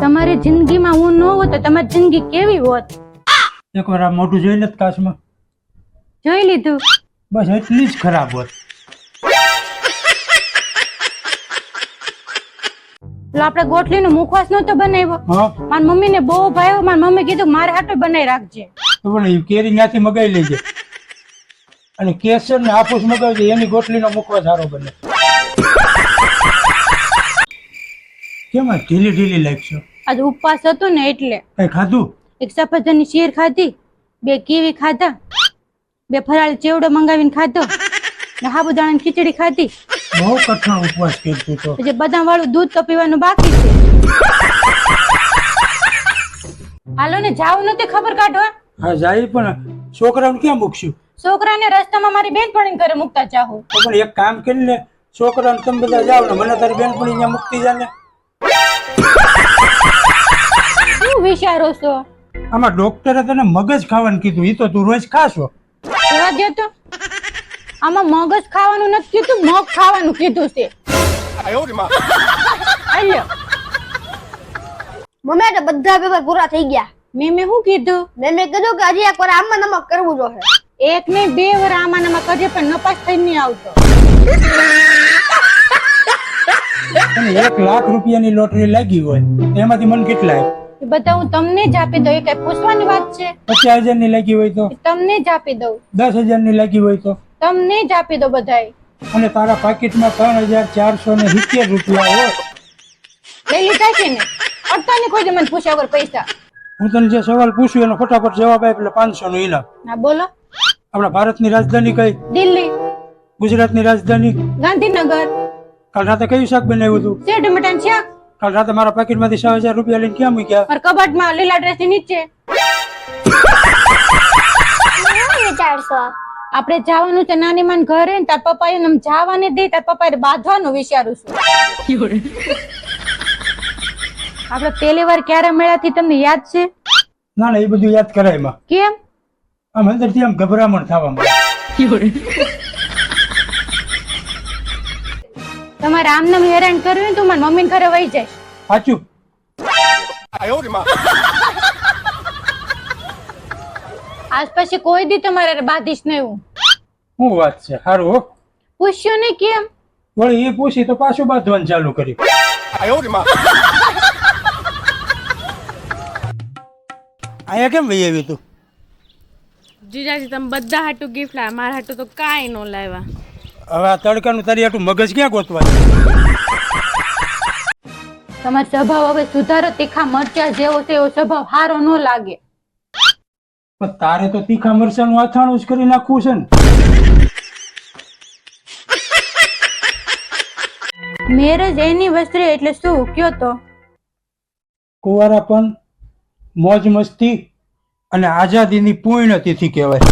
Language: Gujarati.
તમારી જિંદગીમાં હું ન હોત તો તમારી જિંદગી કેવી હોત? એકવાર આ મોઢું જોઈ લે કાશમાં જોઈ લીધું. બસ એટલી જ ખરાબ હોત. તો આપણે ગોટલીનો મુખવાસ નહોતો બનાવ્યો. હા. મારી મમ્મીને બહુ ભાવ્યો મારી મમ્મી કીધું મારે હાટો બનાવી રાખજે. પણ કેરી ન્યાથી મગાવી લેજે. અને કેસર ને હાફૂસ મગાવજે એની ગોટલીનો મુખવા સારો બને. કેમ આ ઢીલી ઢીલી લાગશો આજ ઉપવાસ હતો ને એટલે. કઈ ખાધું? એક સફરજનની શેર ખાધી બે કીવી ખાધા બે ફરાળી ચેવડો મંગાવીને ખાધો ને સાબુદાણાની ખીચડી ખાધી. બહુ કઠણ ઉપવાસ કરતું તો. જે બદામ વાળું દૂધ તો પીવાનું બાકી છે. હાલો ને જાવ નથી ખબર કાઢવા? હા જાય પણ છોકરાઓને ક્યાં મૂકશું? છોકરાને રસ્તામાં મારી બેનપણીને ઘરે મૂકતા ચાહું પણ એક કામ કરી લે છોકરાને તમે બધા જાઓ ને મને તારી બેનપણી અહીંયા મૂકતી જાય ને શું વિચારો છો? આમાં ડોક્ટરે તને મગજ ખાવાનું કીધું. એ તો તું રોજ ખાશો. દે તો આમાં મગજ ખાવાનું નથી કીધું મગ ખાવાનું કીધું છે. મમ્મી તો બધા પેપર પૂરા થઈ ગયા. મેં મેં શું કીધું? મેં મેં કીધું કે હજી એક વાર આમાં નમક કરવું જોઈએ એક ને બે વાર આમાં નમક કરજે પણ નપાસ થઈ નહીં આવતો. અને એક લાખ રૂપિયાની લોટરી લાગી હોય એમાંથી મને કેટલા? એ બધા હું તમને જ આપી દઉં એ કઈ પૂછવાની વાત છે? પચાસ હજારની લાગી હોય તો? એ તમને જ આપી દઉં. દસ હજારની લાગી હોય તો? તમને જ આપી દો બધાય. અને તારા પાકીટમાં ત્રણ હજાર ચારસો ને સિત્તેર રૂપિયા હોય. લઈ લીધા છે ને? અડતા ને કોઈ મને પૂછ્યા વગર પૈસા. હું તને જે સવાલ પૂછ્યું એનો ફટાફટ જવાબ આપ એટલે પાંચસો નું ઇનામ ના બોલો. આપણા ભારતની રાજધાની કઈ? દિલ્હી. ગુજરાતની રાજધાની? ગાંધીનગર. કાલ રાતે કયું શાક બનાવ્યું હતું? શેર ટમેટાનું શાક. કાલ રાતે મારા પાકીટમાંથી છ હજાર રૂપિયા લઈને ક્યાં મૂક્યા? મારા કબાટમાં લીલા ડ્રેસની નીચે. વિચારશો. આપણે જવાનું છે નાની માન ઘરે ને તાર પપ્પાએ આમ જવાને દે તાર પપ્પાએ બાંધવાનું વિચારું છું. આપણે પહેલી વાર ક્યારે મળ્યા તમને યાદ છે? ના ના એ બધું યાદ કરાય એમાં. કેમ? આમ અંદરથી આમ ગભરામણ થવા માંડે. તમારે આમ નામ હેરાન કર્યું ને તો મારી મમ્મી ઘરે વહી જાય. સાચું. આજ પછી કોઈ દી તમારે બાધીશ નહીં હું. શું વાત છે? સારું હો. પૂછ્યું ને કેમ? વળી એ પૂછી તો પાછું બાંધવાનું ચાલુ કર્યું. અહીંયા કેમ વહી આવ્યું તું? જીજાજી તમે બધા હાટું ગિફ્ટ લાવ્યા. મારા હાટું તો કાંઈ ન લાવ્યા. હવે આ તડકાનું તારી આટલું મગજ ક્યાં ગોતવા તમારો સ્વભાવ હવે સુધારો તીખા મરચા જેવો છે એવો સ્વભાવ સારો ન લાગે. પણ તારે તો તીખા મરચાનું અથાણું જ કરી નાખવું છે ને. મેરેજ એનિવર્સરી એટલે શું? કયો તો? કુંવારાપન મોજ મસ્તી અને આઝાદીની પૂર્ણ તિથિ કહેવાય.